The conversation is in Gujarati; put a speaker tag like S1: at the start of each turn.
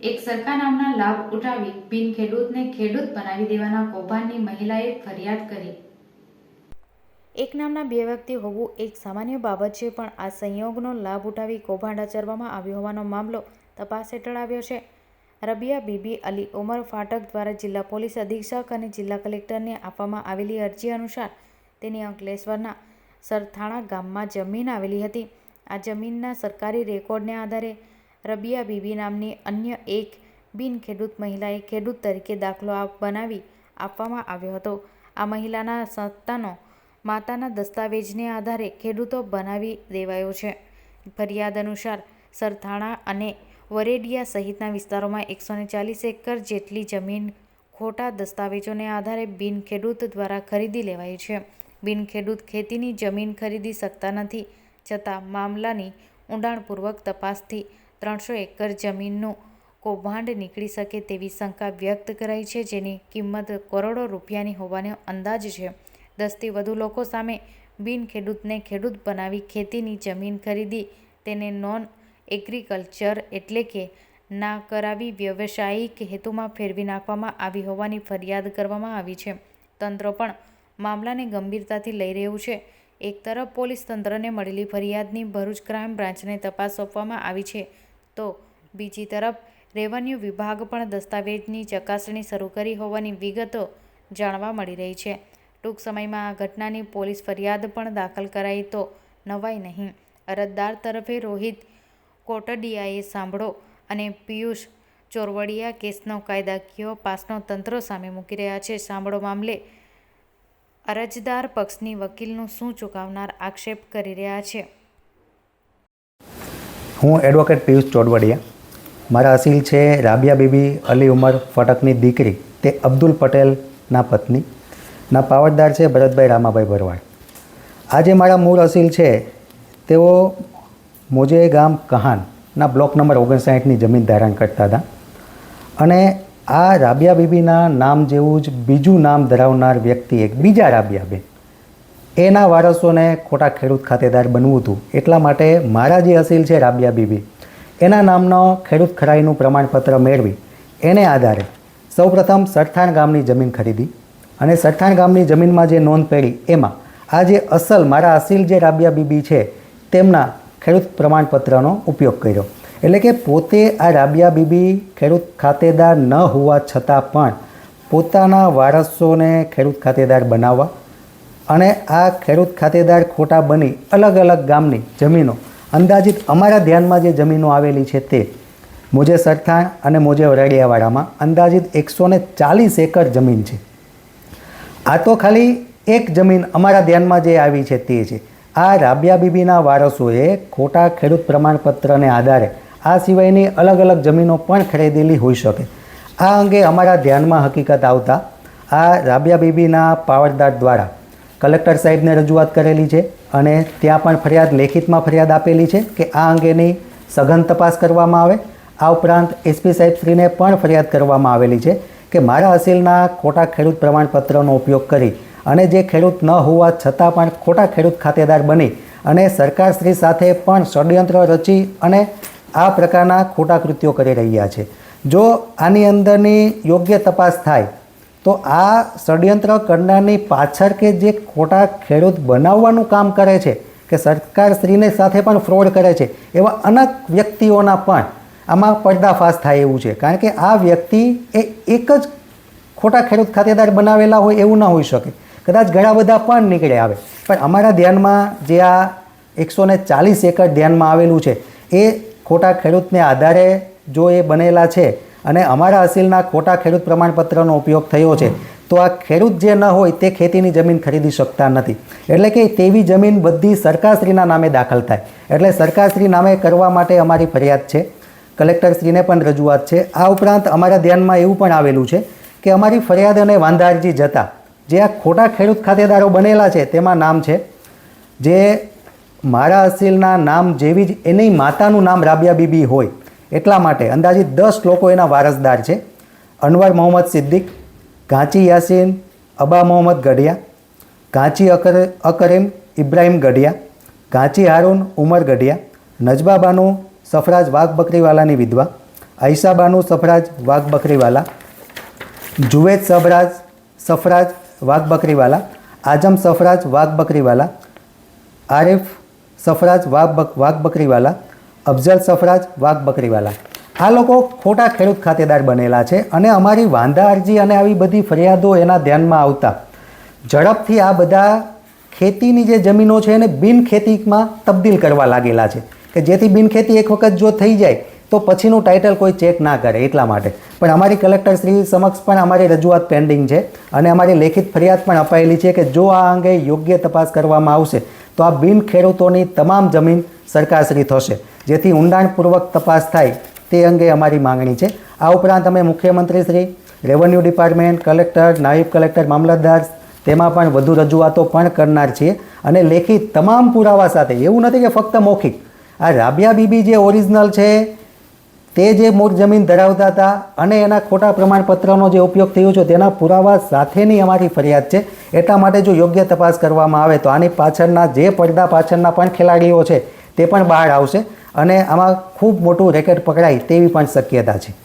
S1: એક સરખા નામના લાભ ઉઠાવી બિન ખેડૂતને ખેડૂત બનાવી દેવાના કૌભાંડની મહિલાએ ફરિયાદ કરી. એક નામના બે વ્યક્તિ હોવું એક સામાન્ય બાબત છે, પણ આ સંયોગનો લાભ ઉઠાવી કૌભાંડ આચરવામાં આવ્યો હોવાનો મામલો તપાસ હેઠળ આવ્યો છે. રબિયા બીબી અલી ઉમર ફાટક દ્વારા જિલ્લા પોલીસ અધિક્ષક અને જિલ્લા કલેક્ટરને આપવામાં આવેલી અરજી અનુસાર તેની અંકલેશ્વરના સરથાણા ગામમાં જમીન આવેલી હતી. આ જમીનના સરકારી રેકોર્ડને આધારે રબિયા બીબી નામની અન્ય એક બિન ખેડૂત મહિલાએ ખેડૂત તરીકે દાખલો આપ, બનાવી આપવામાં આવ્યો હતો. આ મહિલાના સંતાનો માતાના દસ્તાવેજને આધારે ખેડૂતો બનાવી દેવાયો છે. ફરિયાદ અનુસાર સરથાણા અને વરેડિયા સહિતના વિસ્તારોમાં એકસો ચાલીસ એકર જેટલી જમીન ખોટા દસ્તાવેજોને આધારે બિન ખેડૂત દ્વારા ખરીદી લેવાઈ છે. બિન ખેડૂત ખેતીની જમીન ખરીદી શકતા નથી છતાં મામલાની ઊંડાણપૂર્વક તપાસથી ત્રણસો એકર જમીનનું કૌભાંડ નીકળી શકે તેવી શંકા વ્યક્ત કરાઈ છે, જેની કિંમત કરોડો રૂપિયાની હોવાનો અંદાજ છે. દસથી વધુ લોકો સામે બિન ખેડૂતને ખેડૂત બનાવી ખેતીની જમીન ખરીદી, તેને નોન એગ્રીકલ્ચર એટલે કે ના કરાવી વ્યવસાયિક હેતુમાં ફેરવી નાખવામાં આવી હોવાની ફરિયાદ કરવામાં આવી છે. તંત્ર પણ મામલાને ગંભીરતાથી લઈ રહ્યું છે. એક તરફ પોલીસ તંત્રને મળેલી ફરિયાદની ભરૂચ ક્રાઇમ બ્રાન્ચને તપાસ સોંપવામાં આવી છે. તો બીજી તરફ, રેવન્યુ વિભાગ પણ દસ્તાવેજની ચકાસણી શરૂ કરી હોવાની વિગતો જાણવા મળી રહી છે. ટૂંક સમયમાં આ ઘટનાની પોલીસ ફરિયાદ પણ દાખલ કરાઈ તો નવાઈ નહીં. અરજદાર તરફે રોહિત કોટડિયાએ સાંભળો અને પિયુષ ચોરવડિયા કેસનો કાયદાકીય પાસનો તંત્ર સામે મૂકી રહ્યા છે. સાંભળો મામલે, અરજદાર પક્ષની વકીલનું શું ચૂકવનાર આક્ષેપ કરી રહ્યા છે?
S2: હું એડવોકેટ પિયુષ ચોડવડિયા. મારા અસીલ છે રાબિયા બીબી અલી ઉમર ફટકની દીકરી તે અબ્દુલ પટેલના પત્ની. ના પાવડદાર છે ભરતભાઈ રામાભાઈ ભરવાડ. આ જે મારા મૂળ અસીલ છે તેઓ મોજે ગામ કહાનના બ્લોક નંબર ઓગણસાઠની જમીન ધારણ કરતા હતા. અને આ રાબિયા બીબીના નામ જેવું જ બીજું નામ ધરાવનાર વ્યક્તિ એક બીજા રાબિયાબેન એના વારસોને ખોટા ખેડૂત ખાતેદાર બનવું હતું. એટલા માટે મારા જે અસીલ છે રાબિયા બીબી, એના નામનો ખેડૂત ખરાઈનું પ્રમાણપત્ર મેળવી, એને આધારે સૌપ્રથમ સરથાણ ગામની જમીન ખરીદી અને સરથાણ ગામની જમીનમાં જે નોંધ પડી એમાં આ જે અસલ મારા અસીલ જે રાબિયા બીબી છે તેમના ખેડૂત પ્રમાણપત્રનો ઉપયોગ કર્યો. એટલે કે પોતે આ રાબિયા બીબી ખેડૂત ખાતેદાર ન હોવા છતાં પણ પોતાના વારસોને ખેડૂત ખાતેદાર બનાવવા અને આ ખેડૂત ખાતેદાર ખોટા બની અલગ અલગ ગામની જમીનો. અંદાજિત અમારા ધ્યાનમાં જે જમીનો આવેલી છે તે મોજે સરથાણ અને મોજે વરાડિયાવાડામાં અંદાજિત એકસો ને ચાલીસ એકર જમીન છે. આ તો ખાલી એક જમીન અમારા ધ્યાનમાં જે આવી છે તે છે. આ રાબિયા બીબીના વારસોએ ખોટા ખેડૂત પ્રમાણપત્રને આધારે આ સિવાયની અલગ અલગ જમીનો પણ ખરીદેલી હોઈ શકે. આ અંગે અમારા ધ્યાનમાં હકીકત આવતા આ રાબિયા બીબીના પાવરદાર દ્વારા કલેક્ટર સાહેબને રજૂઆત કરેલી છે અને ત્યાં પણ ફરિયાદ લેખિતમાં ફરિયાદ આપેલી છે કે આ અંગેની સઘન તપાસ કરવામાં આવે. આ ઉપરાંત એસપી સાહેબશ્રીને પણ ફરિયાદ કરવામાં આવેલી છે કે મારા અસીલના ખોટા ખેડૂત પ્રમાણપત્રનો ઉપયોગ કરી અને જે ખેડૂત ન હોવા છતાં પણ ખોટા ખેડૂત ખાતેદાર બની અને સરકારશ્રી સાથે પણ ષડયંત્ર રચી અને આ પ્રકારના ખોટા કૃત્યો કરી રહ્યા છે. જો આની અંદરની યોગ્ય તપાસ થાય તો આ ષડયંત્ર કરનારની પાછળ કે જે ખોટા ખેડૂત બનાવવાનું કામ કરે છે, કે સરકાર સ્ત્રીને સાથે પણ ફ્રોડ કરે છે, એવા અનેક વ્યક્તિઓના પણ આમાં પર્દાફાશ થાય એવું છે. કારણ કે આ વ્યક્તિ એ એક જ ખોટા ખેડૂત ખાતેદાર બનાવેલા હોય એવું ન હોઈ શકે. કદાચ ઘણા બધા પણ નીકળે આવે. પણ અમારા ધ્યાનમાં જે આ એકસો ને ચાલીસ એકર ધ્યાનમાં આવેલું છે, એ ખોટા ખેડૂતને આધારે જો એ બનેલા છે અને અમારા અસીલના ખોટા ખેડૂત પ્રમાણપત્રનો ઉપયોગ થયો છે. તો આ ખેડૂત જે ન હોય તે ખેતીની જમીન ખરીદી શકતા નથી. એટલે કે તેવી જમીન બધી સરકારશ્રીના નામે દાખલ થાય. એટલે સરકારશ્રી નામે કરવા માટે અમારી ફરિયાદ છે. કલેક્ટરશ્રીને પણ રજૂઆત છે. આ ઉપરાંત અમારા ધ્યાનમાં એવું પણ આવેલું છે કે અમારી ફરિયાદ અને વાંધારજી જતા જે આ ખોટા ખેડૂત ખાતેદારો બનેલા છે તેમાં નામ છે. જે મારા અસીલના નામ જેવી જ એની માતાનું નામ રાબિયા બીબી હોય. એટલા માટે અંદાજિત દસ લોકો એના વારસદાર છે. અનવર મોહમ્મદ સિદ્દીક ઘાંચી યાસીન, અબા મોહમ્મદ ગઢિયા ઘાંચી અકર, અકરીમ ઇબ્રાહિમ ગઢિયા ઘાંચી હારૂન ઉમર ગઢિયા, નજબા બાનુ સફરાજ વાઘ બકરીવાલાની વિધવા આઈશાબાનુ સફરાજ વાઘ બકરીવાલા, જુવેદ સફરાજ સફરાજ વાઘ બકરીવાલા, આઝમ સફરાજ વાઘ બકરીવાલા, આરિફ સફરાજ વાઘ વાઘ બકરીવાલા અફઝલ સફરાજ વાઘ બકરીવાલા. આ લોકો ખોટા ખેડૂત ખાતેદાર બનેલા છે અને અમારી વાંધા અરજી અને આવી બધી ફરિયાદો એના ધ્યાનમાં આવતા. ઝડપથી આ બધા ખેતીની જે જમીનો છે એને બિનખેતીમાં તબદીલ કરવા લાગેલા છે. કે જેથી બિનખેતી એક વખત જો થઈ જાય, તો પછીનું ટાઇટલ કોઈ ચેક ના કરે એટલા માટે. પણ અમારી કલેક્ટર શ્રી સમક્ષ પણ અમારી રજૂઆત પેન્ડિંગ છે અને અમારી લેખિત ફરિયાદ પણ અપાયેલી છે કે જો આ અંગે યોગ્ય તપાસ કરવામાં આવશે તો આ બિન ખેડૂતોની તમામ જમીન સરકારશ્રી થશે. જેથી ઊંડાણપૂર્વક તપાસ થાય તે અંગે અમારી માંગણી છે. આ ઉપરાંત અમે મુખ્યમંત્રી શ્રી, રેવન્યુ ડિપાર્ટમેન્ટ કલેક્ટર, નાયબ કલેક્ટર, મામલતદાર, તેમાં પણ વધુ રજૂઆતો પણ કરનાર છીએ. અને લેખિત તમામ પુરાવા સાથે, એવું નથી કે ફક્ત મૌખિક. આ રાબિયા બીબી જે ઓરિજિનલ છે તે જે મૂળ જમીન ધરાવતા હતા અને એના ખોટા પ્રમાણપત્રનો જે ઉપયોગ થયો છે તેના પુરાવા સાથેની અમારી ફરિયાદ છે. એટલા માટે જો યોગ્ય તપાસ કરવામાં આવે તો આની પાછળના જે પડદા પાછળના પણ ખેલાડીઓ છે તે પણ બહાર આવશે અને આમાં ખૂબ મોટું રેકેટ પકડાય તેવી પણ શક્યતા છે.